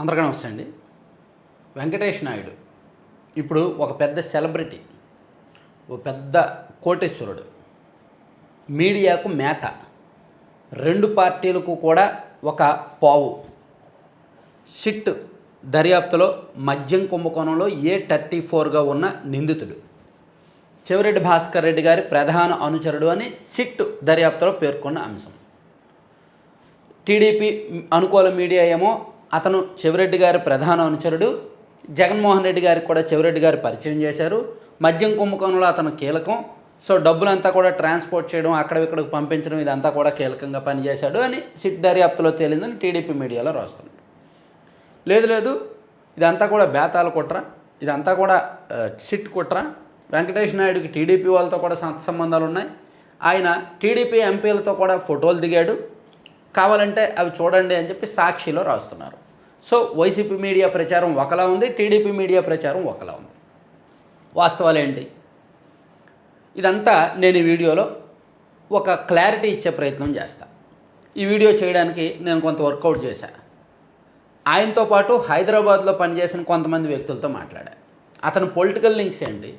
అందరికీ నమస్తే అండి. వెంకటేష్ నాయుడు. ఇప్పుడు ఒక పెద్ద సెలబ్రిటీ ఓ పెద్ద కోటేశ్వరుడు మీడియాకు మేత రెండు పార్టీలకు కూడా ఒక పావు. సిట్ దర్యాప్తులో మద్యం కుంభకోణంలో ఏ థర్టీ ఫోర్గా ఉన్న నిందితుడు? చెవిరెడ్డి భాస్కర్ రెడ్డి గారి ప్రధాన అనుచరుడు అని సిట్ దర్యాప్తులో పేర్కొన్న అంశం. టీడీపీ అనుకూల మీడియా ఏమో అతను చెవిరెడ్డి గారి ప్రధాన అనుచరుడు. జగన్మోహన్ రెడ్డి గారికి కూడా చెవిరెడ్డి గారు పరిచయం చేశారు. మద్యం కుంభకోణంలో అతను కీలకం. సో డబ్బులంతా కూడా ట్రాన్స్పోర్ట్ చేయడం అక్కడిక్కడికి పంపించడం ఇదంతా కూడా కీలకంగా పనిచేశాడు అని సిట్ దర్యాప్తులో తేలిందని టీడీపీ మీడియాలో రాస్తుంది. లేదు లేదు. ఇదంతా కూడా బేతాల కుట్ర. ఇదంతా కూడా సిట్ కుట్ర. వెంకటేష్ నాయుడుకి టీడీపీ వాళ్ళతో కూడా సంత సంబంధాలు ఉన్నాయి. ఆయన టీడీపీ ఎంపీలతో కూడా ఫోటోలు దిగాడు. కావాలంటే అవి చూడండి అని చెప్పి సాక్షిలో రాస్తున్నారు. సో వైసీపీ మీడియా ప్రచారం ఒకలా ఉంది టీడీపీ మీడియా ప్రచారం ఒకలా ఉంది. వాస్తవాలు ఏంటి? ఇదంతా నేను ఈ వీడియోలో ఒక క్లారిటీ ఇచ్చే ప్రయత్నం చేస్తా. ఈ వీడియో చేయడానికి నేను కొంత వర్కౌట్ చేశాను ఆయనతో పాటు హైదరాబాద్లో పనిచేసిన కొంతమంది వ్యక్తులతో మాట్లాడా. అతను పొలిటికల్ లింక్స్ ఏంటి?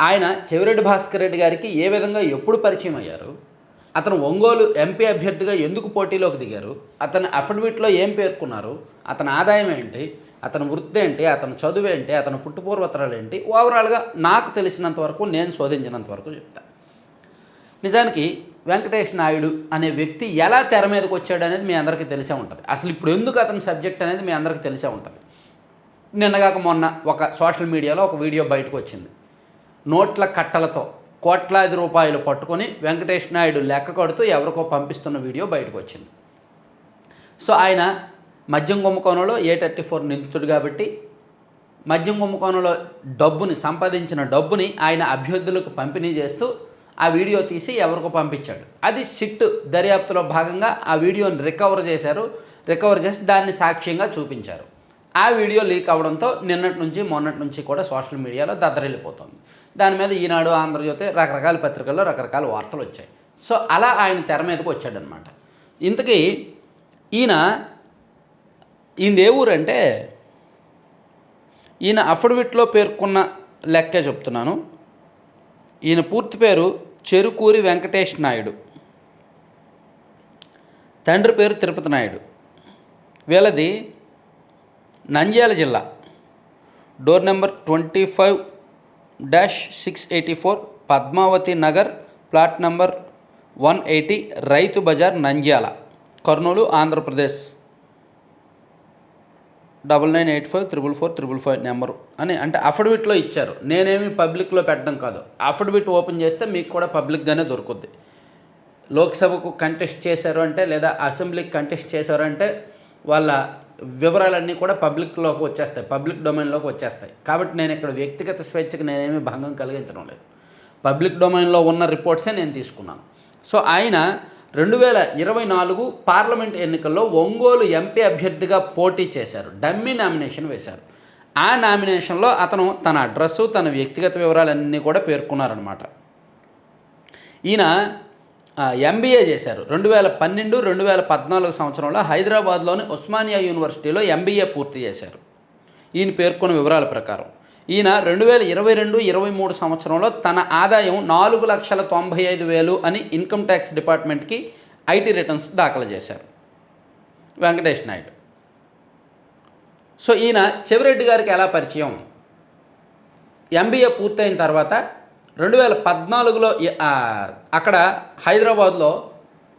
ఆయన చెవిరెడ్డి భాస్కర్ రెడ్డి గారికి ఏ విధంగా ఎప్పుడు పరిచయం అయ్యారు? అతను ఒంగోలు ఎంపీ అభ్యర్థిగా ఎందుకు పోటీలోకి దిగారు? అతని అఫిడవిట్లో ఏం పేర్కొన్నారు? అతని ఆదాయం ఏంటి? అతని వృత్తి ఏంటి? అతని చదువు ఏంటి? అతని పుట్టుపూర్వతరాలు ఏంటి? ఓవరాల్గా నాకు తెలిసినంత వరకు నేను శోధించినంత వరకు చెప్తా. నిజానికి వెంకటేష్ నాయుడు అనే వ్యక్తి ఎలా తెర మీదకి వచ్చాడు అనేది మీ అందరికీ తెలిసే ఉంటుంది. అసలు ఇప్పుడు ఎందుకు అతని సబ్జెక్ట్ అనేది మీ అందరికీ తెలిసే ఉంటుంది? నిన్నగాక మొన్న ఒక సోషల్ మీడియాలో ఒక వీడియో బయటకు వచ్చింది. నోట్ల కట్టలతో కోట్లాది రూపాయలు పట్టుకొని వెంకటేష్ నాయుడు లెక్క కడుతూ ఎవరికో పంపిస్తున్న వీడియో బయటకు వచ్చింది. సో ఆయన మద్యం కుంభకోణంలో ఏ థర్టీ ఫోర్ నిందితుడు కాబట్టి మద్యం కుంభకోణంలో డబ్బుని సంపాదించిన డబ్బుని ఆయన అభ్యర్థులకు పంపిణీ చేస్తూ ఆ వీడియో తీసి ఎవరికో పంపించాడు. అది సిట్ దర్యాప్తులో భాగంగా ఆ వీడియోని రికవర్ చేశారు. రికవర్ చేసి దాన్ని సాక్ష్యంగా చూపించారు. ఆ వీడియో లీక్ అవడంతో నిన్నటి నుంచి మొన్నటి నుంచి కూడా సోషల్ మీడియాలో దద్దరిల్లిపోతుంది. దాని మీద ఈనాడు ఆంధ్రజ్యోతి రకరకాల పత్రికల్లో రకరకాల వార్తలు వచ్చాయి. సో అలా ఆయన తెర మీదకి వచ్చాడనమాట ఇంతకీ ఈయన ఈయన ఏ ఊరంటే ఈయన అఫిడవిట్లో పేర్కొన్న లెక్కే చెప్తున్నాను. ఈయన పూర్తి పేరు చెరుకూరి వెంకటేష్ నాయుడు. తండ్రి పేరు తిరుపతి నాయుడు. వీళ్ళది నంద్యాల జిల్లా. Door number twenty five dash six eighty four Padmavathi Nagar plot number one eighty Rythu Bazar Nandyal Kurnool Andhra Pradesh. Double nine eight five triple four triple five number అని అంటే అఫిడవిట్లో ఇచ్చారు. నేనేమి పబ్లిక్లో పెట్టడం కాదు. అఫిడవిట్ ఓపెన్ చేస్తే మీకు కూడా పబ్లిక్గానే దొరుకుద్ది. లోక్సభకు కంటెస్ట్ చేశారు అంటే లేదా అసెంబ్లీకి కంటెస్ట్ చేశారు అంటే వాళ్ళ వివరాలన్నీ కూడా పబ్లిక్లోకి వచ్చేస్తాయి. పబ్లిక్ డొమైన్లోకి వచ్చేస్తాయి. కాబట్టి నేను ఇక్కడ వ్యక్తిగత స్వేచ్ఛకు నేనేమి భంగం కలిగించడం లేదు. పబ్లిక్ డొమైన్లో ఉన్న రిపోర్ట్సే నేను తీసుకున్నాను. సో ఆయన రెండు వేల ఇరవై నాలుగు పార్లమెంట్ ఎన్నికల్లో ఒంగోలు ఎంపీ అభ్యర్థిగా పోటీ చేశారు. డమ్మీ నామినేషన్ వేశారు. ఆ నామినేషన్లో అతను తన అడ్రస్సు తన వ్యక్తిగత వివరాలన్నీ కూడా పేర్కొన్నారనమాట ఈయన ఎంబీఏ చేశారు. రెండు వేల పన్నెండు రెండు వేల పద్నాలుగు సంవత్సరంలో హైదరాబాద్లోని ఉస్మానియా యూనివర్సిటీలో ఎంబీఏ పూర్తి చేశారు. ఈయన పేర్కొన్న వివరాల ప్రకారం ఈయన రెండు వేల ఇరవై రెండు ఇరవై మూడు సంవత్సరంలో తన ఆదాయం నాలుగు లక్షల తొంభై ఐదు వేలు అని ఇన్కమ్ ట్యాక్స్ డిపార్ట్మెంట్కి ఐటీ రిటర్న్స్ దాఖలు చేశారు. వెంకటేష్ నాయుడు. సో ఈయన చెవిరెడ్డి గారికి ఎలా పరిచయం? ఎంబీఏ పూర్తయిన తర్వాత రెండు వేల పద్నాలుగులో అక్కడ హైదరాబాద్లో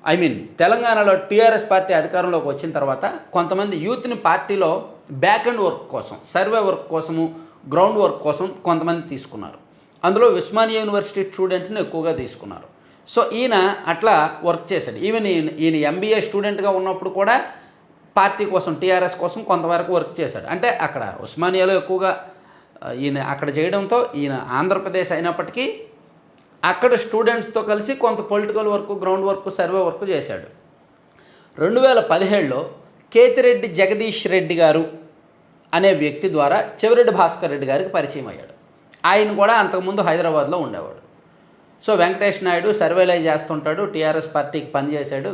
ఐ మీన్ తెలంగాణలో టీఆర్ఎస్ పార్టీ అధికారంలోకి వచ్చిన తర్వాత కొంతమంది యూత్ని పార్టీలో బ్యాక్ అండ్ వర్క్ కోసం సర్వే వర్క్ కోసము గ్రౌండ్ వర్క్ కోసం కొంతమంది తీసుకున్నారు. అందులో ఉస్మానియా యూనివర్సిటీ స్టూడెంట్స్ని ఎక్కువగా తీసుకున్నారు. సో ఈయన అట్లా వర్క్ చేశాడు. ఈవెన్ ఈయన ఈయన ఎంబీఏ స్టూడెంట్గా ఉన్నప్పుడు కూడా పార్టీ కోసం టీఆర్ఎస్ కోసం కొంతవరకు వర్క్ చేశాడు. అంటే అక్కడ ఉస్మానియాలో ఎక్కువగా ఈయన అక్కడ చేయడంతో ఈయన ఆంధ్రప్రదేశ్ అయినప్పటికీ అక్కడ స్టూడెంట్స్తో కలిసి కొంత political work ground work survey work చేశాడు. రెండు వేల పదిహేడులో కేతిరెడ్డి జగదీష్ రెడ్డి గారు అనే వ్యక్తి ద్వారా చెవిరెడ్డి భాస్కర్ రెడ్డి గారికి పరిచయం అయ్యాడు. ఆయన కూడా అంతకుముందు హైదరాబాద్లో ఉండేవాడు. సో వెంకటేష్ నాయుడు సర్వేలై చేస్తుంటాడు టీఆర్ఎస్ పార్టీకి పనిచేశాడు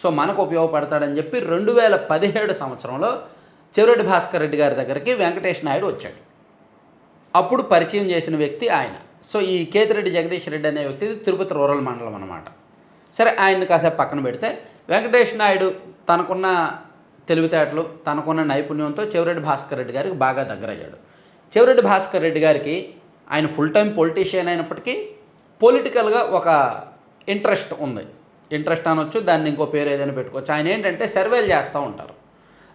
సో మనకు ఉపయోగపడతాడని చెప్పి రెండు వేల పదిహేడు సంవత్సరంలో చెవిరెడ్డి భాస్కర్ రెడ్డి గారి దగ్గరికి వెంకటేష్ నాయుడు వచ్చాడు. అప్పుడు పరిచయం చేసిన వ్యక్తి ఆయన. సో ఈ కేతిరెడ్డి జగదీష్ రెడ్డి అనే వ్యక్తి తిరుపతి రూరల్ మండలం అనమాట సరే ఆయన్ని కాసేపు పక్కన పెడితే వెంకటేష్ నాయుడు తనకున్న తెలివితేటలు తనకున్న నైపుణ్యంతో చెవిరెడ్డి భాస్కర్ రెడ్డి గారికి బాగా దగ్గరయ్యాడు. చెవిరెడ్డి భాస్కర్ రెడ్డి గారికి ఆయన ఫుల్ టైం పొలిటీషియన్ అయినప్పటికీ పొలిటికల్గా ఒక ఇంట్రెస్ట్ ఉంది. ఇంట్రెస్ట్ అనొచ్చు దాన్ని ఇంకో పేరు ఏదైనా పెట్టుకోవచ్చు. ఆయన ఏంటంటే సర్వేలు చేస్తూ ఉంటారు.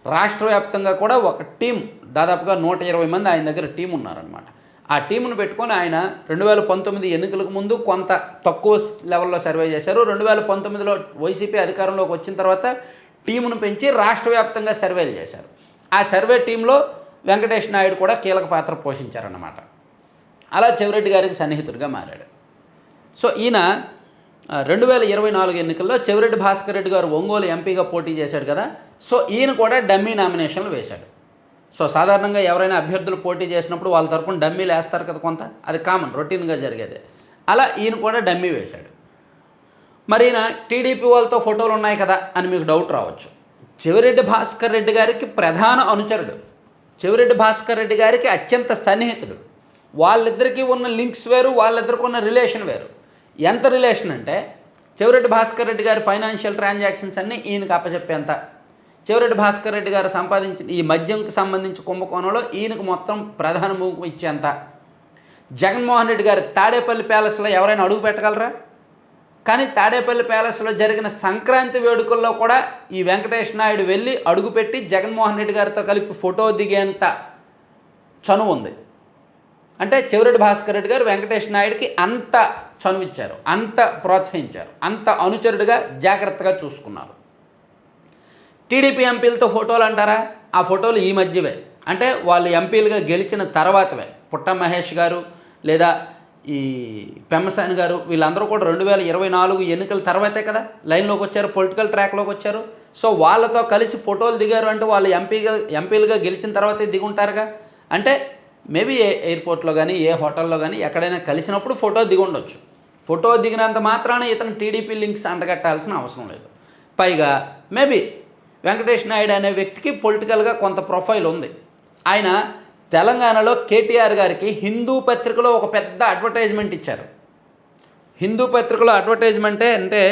రాష్ట్ర వ్యాప్తంగా కూడా ఒక టీం దాదాపుగా నూట ఇరవై మంది ఆయన దగ్గర టీం ఉన్నారనమాట ఆ టీంను పెట్టుకొని ఆయన రెండు వేల పంతొమ్మిది ఎన్నికలకు ముందు కొంత తక్కువ లెవెల్లో సర్వే చేశారు. రెండు వేల పంతొమ్మిదిలో వైసీపీ అధికారంలోకి వచ్చిన తర్వాత టీమును పెంచి రాష్ట్ర వ్యాప్తంగా సర్వేలు చేశారు. ఆ సర్వే టీంలో వెంకటేష్ నాయుడు కూడా కీలక పాత్ర పోషించారన్నమాట. అలా చెవిరెడ్డి గారికి సన్నిహితుడిగా మారాడు. సో ఈయన రెండు వేల ఇరవై నాలుగు ఎన్నికల్లో చెవిరెడ్డి భాస్కర్ రెడ్డి గారు ఒంగోలు ఎంపీగా పోటీ చేశాడు కదా సో ఈయన కూడా డమ్మీ నామినేషన్లు వేశాడు. సో సాధారణంగా ఎవరైనా అభ్యర్థులు పోటీ చేసినప్పుడు వాళ్ళ తరపున డమ్మీలు వేస్తారు కదా కొంత? అది కామన్ రొటీన్గా జరిగేది. అలా ఈయన కూడా డమ్మీ వేశాడు. మరి ఈయన టీడీపీ వాళ్ళతో ఫోటోలు ఉన్నాయి కదా అని మీకు డౌట్ రావచ్చు. చెవిరెడ్డి భాస్కర్ రెడ్డి గారికి ప్రధాన అనుచరుడు. చెవిరెడ్డి భాస్కర్ రెడ్డి గారికి అత్యంత సన్నిహితుడు. వాళ్ళిద్దరికీ ఉన్న లింక్స్ వేరు వాళ్ళిద్దరికి ఉన్న రిలేషన్ వేరు. ఎంత రిలేషన్ అంటే చెవిరెడ్డి భాస్కర్ రెడ్డి గారి ఫైనాన్షియల్ ట్రాన్సాక్షన్స్ అన్నీ ఈయనకు అప్పచెప్పేంత చెవిరెడ్డి భాస్కర్ రెడ్డి గారు సంపాదించిన ఈ మద్యంకి సంబంధించి కుంభకోణంలో ఈయనకు మొత్తం ప్రధాన మూకు ఇచ్చేంత. జగన్మోహన్ రెడ్డి గారు తాడేపల్లి ప్యాలెస్లో ఎవరైనా అడుగు పెట్టగలరా? కానీ తాడేపల్లి ప్యాలెస్లో జరిగిన సంక్రాంతి వేడుకల్లో కూడా ఈ వెంకటేష్ నాయుడు వెళ్ళి అడుగుపెట్టి జగన్మోహన్ రెడ్డి గారితో కలిపి ఫోటో దిగేంత చనువు ఉంది. అంటే చెవిరెడ్డి భాస్కర్ రెడ్డి గారు వెంకటేష్ నాయుడికి అంత చనువిచ్చారు అంత ప్రోత్సహించారు అంత అనుచరుడిగా జాగ్రత్తగా చూసుకున్నారు. టీడీపీ ఎంపీలతో ఫోటోలు అంటారా? ఆ ఫోటోలు ఈ మధ్యవే. అంటే వాళ్ళు ఎంపీలుగా గెలిచిన తర్వాతవే. పుట్ట మహేష్ గారు లేదా ఈ పెమ్మసాని గారు వీళ్ళందరూ కూడా రెండు వేల ఇరవై నాలుగు ఎన్నికల తర్వాతే కదా లైన్లోకి వచ్చారు పొలిటికల్ ట్రాక్లోకి వచ్చారు. సో వాళ్ళతో కలిసి ఫోటోలు దిగారు అంటే వాళ్ళు ఎంపీగా ఎంపీలుగా గెలిచిన తర్వాతే దిగుంటారుగా? అంటే మేబీ ఏ ఎయిర్పోర్ట్లో కానీ ఏ హోటల్లో కానీ ఎక్కడైనా కలిసినప్పుడు ఫోటో దిగి ఉండొచ్చు ఫోటో దిగినంత మాత్రాన ఇతను టీడీపీ లింక్స్ అంటగట్టాల్సిన అవసరం లేదు. పైగా మేబీ వెంకటేష్ నాయుడు అనే వ్యక్తికి పొలిటికల్గా కొంత ప్రొఫైల్ ఉంది. ఆయన తెలంగాణలో కేటీఆర్ గారికి హిందూ పత్రికలో ఒక పెద్ద అడ్వర్టైజ్మెంట్ ఇచ్చారు. హిందూ పత్రికలో అడ్వర్టైజ్మెంటే అంటే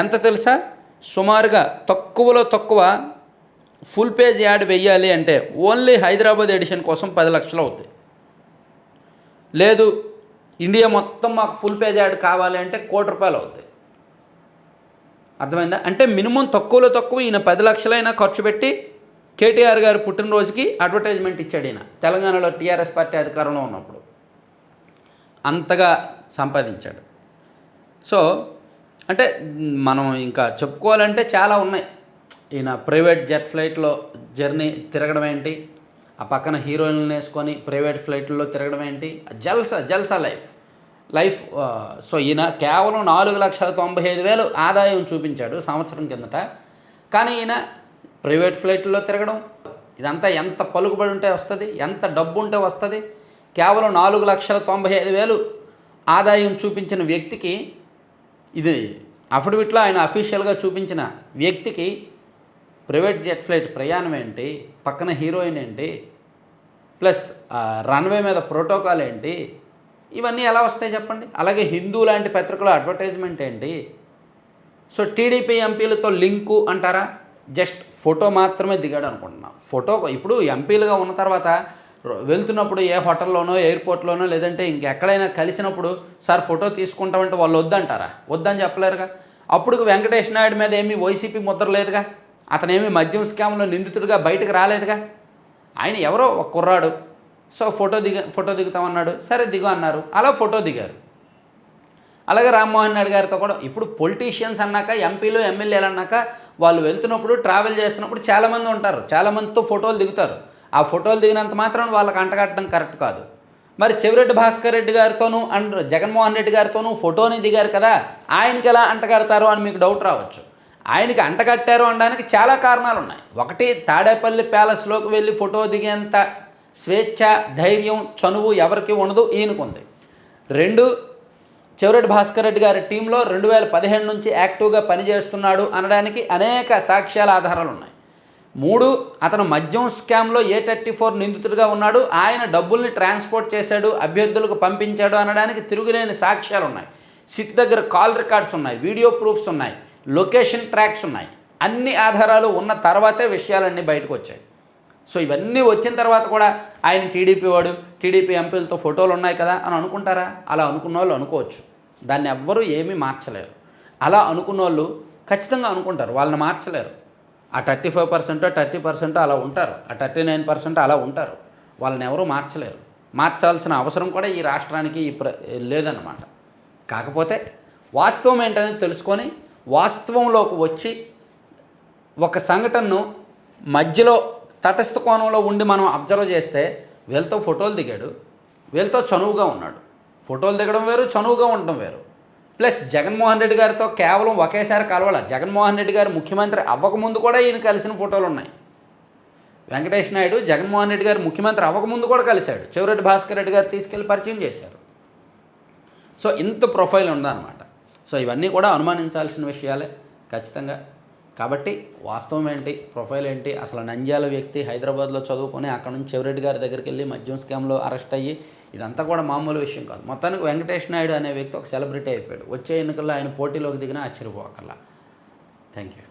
ఎంత తెలుసా? సుమారుగా తక్కువలో తక్కువ ఫుల్ పేజ్ యాడ్ వెయ్యాలి అంటే ఓన్లీ హైదరాబాద్ ఎడిషన్ కోసం పది లక్షలు అవుతుంది లేదు ఇండియా మొత్తం మాకు ఫుల్ పేజ్ యాడ్ కావాలి అంటే కోటి రూపాయలు అవుతాయి అర్థమైందా? అంటే మినిమం తక్కువలో తక్కువ ఈయన పది లక్షలైనా ఖర్చు పెట్టి కేటీఆర్ గారు పుట్టినరోజుకి అడ్వర్టైజ్మెంట్ ఇచ్చాడు ఈయన. తెలంగాణలో టీఆర్ఎస్ పార్టీ అధికారంలో ఉన్నప్పుడు. అంతగా సంపాదించాడు. సో అంటే మనం ఇంకా చెప్పుకోవాలంటే చాలా ఉన్నాయి. ఈయన ప్రైవేట్ జెట్ ఫ్లైట్లో జర్నీ తిరగడం ఏంటి? ఆ పక్కన హీరోయిన్లు వేసుకొని ప్రైవేట్ ఫ్లైట్లో తిరగడం ఏంటి? జల్సా జల్సా లైఫ్. లైఫ్ సో ఈయన కేవలం నాలుగు లక్షల తొంభై ఐదు వేలు ఆదాయం చూపించాడు సంవత్సరం కిందట. కానీ ఈయన ప్రైవేట్ ఫ్లైట్లో తిరగడం ఇదంతా ఎంత పలుకుబడి ఉంటే వస్తుంది ఎంత డబ్బు ఉంటే వస్తుంది కేవలం నాలుగు లక్షల తొంభై ఐదు వేలు ఆదాయం చూపించిన వ్యక్తికి ఇది అఫిడవిట్లో ఆయన అఫీషియల్గా చూపించిన వ్యక్తికి ప్రైవేట్ జెట్ ఫ్లైట్ ప్రయాణం ఏంటి పక్కన హీరోయిన్ ఏంటి ప్లస్ రన్వే మీద ప్రోటోకాల్ ఏంటి ఇవన్నీ ఎలా వస్తాయి చెప్పండి? అలాగే హిందూ లాంటి పత్రికలో అడ్వర్టైజ్మెంట్ ఏంటి? సో టీడీపీ ఎంపీలతో లింకు అంటారా? జస్ట్ ఫోటో మాత్రమే దిగాడు అనుకుంటున్నాం. ఫోటో ఇప్పుడు ఎంపీలుగా ఉన్న తర్వాత వెళ్తున్నప్పుడు ఏ హోటల్లోనో ఎయిర్పోర్ట్లోనో లేదంటే ఇంకెక్కడైనా కలిసినప్పుడు సార్ ఫోటో తీసుకుంటామంటే వాళ్ళు వద్దంటారా? వద్దని చెప్పలేరుగా? అప్పుడు వెంకటేష్ నాయుడు మీద ఏమీ వైసీపీ ముద్ర లేదుగా? అతనేమి మద్యం స్కామ్లో నిందితుడిగా బయటకు రాలేదుగా? ఆయన ఎవరో? ఒక కుర్రాడు. సో ఫోటో దిగ ఫోటో దిగుతామన్నాడు సరే దిగు అన్నారు. అలా ఫోటో దిగారు. అలాగే రామ్మోహన్ రెడ్డి గారితో కూడా ఇప్పుడు పొలిటీషియన్స్ అన్నాక ఎంపీలు ఎమ్మెల్యేలు అన్నాక వాళ్ళు వెళ్తున్నప్పుడు ట్రావెల్ చేస్తున్నప్పుడు చాలామంది ఉంటారు. చాలామందితో ఫోటోలు దిగుతారు. ఆ ఫోటోలు దిగినంత మాత్రం వాళ్ళకి అంటగట్టడం కరెక్ట్ కాదు. మరి చెవిరెడ్డి భాస్కర్ రెడ్డి గారితోనూ అండ్ జగన్మోహన్ రెడ్డి గారితోనూ ఫోటోని దిగారు కదా ఆయనకి ఎలా అంటగడతారు అని మీకు డౌట్ రావచ్చు. ఆయనకి అంటగట్టారు అనడానికి చాలా కారణాలు ఉన్నాయి ఒకటి తాడేపల్లి ప్యాలెస్లోకి వెళ్ళి ఫోటో దిగేంత స్వేచ్ఛ ధైర్యం చనువు ఎవరికి ఉండదు ఈయనకుంది. రెండు చెవిరెడ్డి భాస్కర్ రెడ్డి గారి టీంలో రెండు వేల పదిహేను నుంచి యాక్టివ్గా పనిచేస్తున్నాడు అనడానికి అనేక సాక్ష్యాల ఆధారాలు ఉన్నాయి మూడు అతను మద్యం స్కామ్లో ఏ థర్టీ ఫోర్ నిందితుడిగా ఉన్నాడు ఆయన డబ్బుల్ని ట్రాన్స్పోర్ట్ చేశాడు అభ్యర్థులకు పంపించాడు అనడానికి తిరుగులేని సాక్ష్యాలు ఉన్నాయి సిట్ దగ్గర కాల్ రికార్డ్స్ ఉన్నాయి వీడియో ప్రూఫ్స్ ఉన్నాయి లొకేషన్ ట్రాక్స్ ఉన్నాయి. అన్ని ఆధారాలు ఉన్న తర్వాతే విషయాలన్నీ బయటకు వచ్చాయి సో ఇవన్నీ వచ్చిన తర్వాత కూడా ఆయన టీడీపీ వాడు టీడీపీ ఎంపీలతో ఫోటోలు ఉన్నాయి కదా అని అనుకుంటారా? అలా అనుకున్న వాళ్ళు అనుకోవచ్చు. దాన్ని ఎవ్వరూ ఏమీ మార్చలేరు. అలా అనుకున్న వాళ్ళు ఖచ్చితంగా అనుకుంటారు. వాళ్ళని మార్చలేరు. ఆ thirty five percent thirty percent అలా ఉంటారు. ఆ థర్టీ నైన్ పర్సెంట్ అలా ఉంటారు. వాళ్ళని ఎవరూ మార్చలేరు. మార్చాల్సిన అవసరం కూడా ఈ రాష్ట్రానికి ఈ ప్ర లేదన్నమాట. కాకపోతే వాస్తవం ఏంటనేది తెలుసుకొని వాస్తవంలోకి వచ్చి ఒక సంఘటనను మధ్యలో తటస్థ కోణంలో ఉండి మనం అబ్జర్వ్ చేస్తే వీళ్ళతో ఫోటోలు దిగాడు వీళ్ళతో చనువుగా ఉన్నాడు. ఫోటోలు దిగడం వేరు చనువుగా ఉండడం వేరు. ప్లస్ జగన్మోహన్ రెడ్డి గారితో కేవలం ఒకేసారి కలవాల. జగన్మోహన్ రెడ్డి గారు ముఖ్యమంత్రి అవ్వకముందు కూడా ఈయన కలిసిన ఫోటోలు ఉన్నాయి. వెంకటేష్ నాయుడు జగన్మోహన్ రెడ్డి గారు ముఖ్యమంత్రి అవ్వకముందు కూడా కలిశాడు. చెవిరెడ్డి భాస్కర్ రెడ్డి గారు తీసుకెళ్ళి పరిచయం చేశారు. సో ఇంత ప్రొఫైల్ ఉందన్నమాట. సో ఇవన్నీ కూడా అనుమానించాల్సిన విషయాలే ఖచ్చితంగా. కాబట్టి వాస్తవం ఏంటి? ప్రొఫైల్ ఏంటి? అసలు నంద్యాల వ్యక్తి హైదరాబాద్లో చదువుకొని అక్కడ నుంచి చెవిరెడ్డి గారి దగ్గరికి వెళ్ళి మద్యం స్కామ్లో అరెస్ట్ అయ్యి ఇదంతా కూడా మామూలు విషయం కాదు. మొత్తానికి వెంకటేష్ నాయుడు అనే వ్యక్తి ఒక సెలబ్రిటీ అయిపోయాడు. వచ్చే ఎన్నికల్లో ఆయన పోటీలోకి దిగినా ఆశ్చర్యపోకల్లా థ్యాంక్ యూ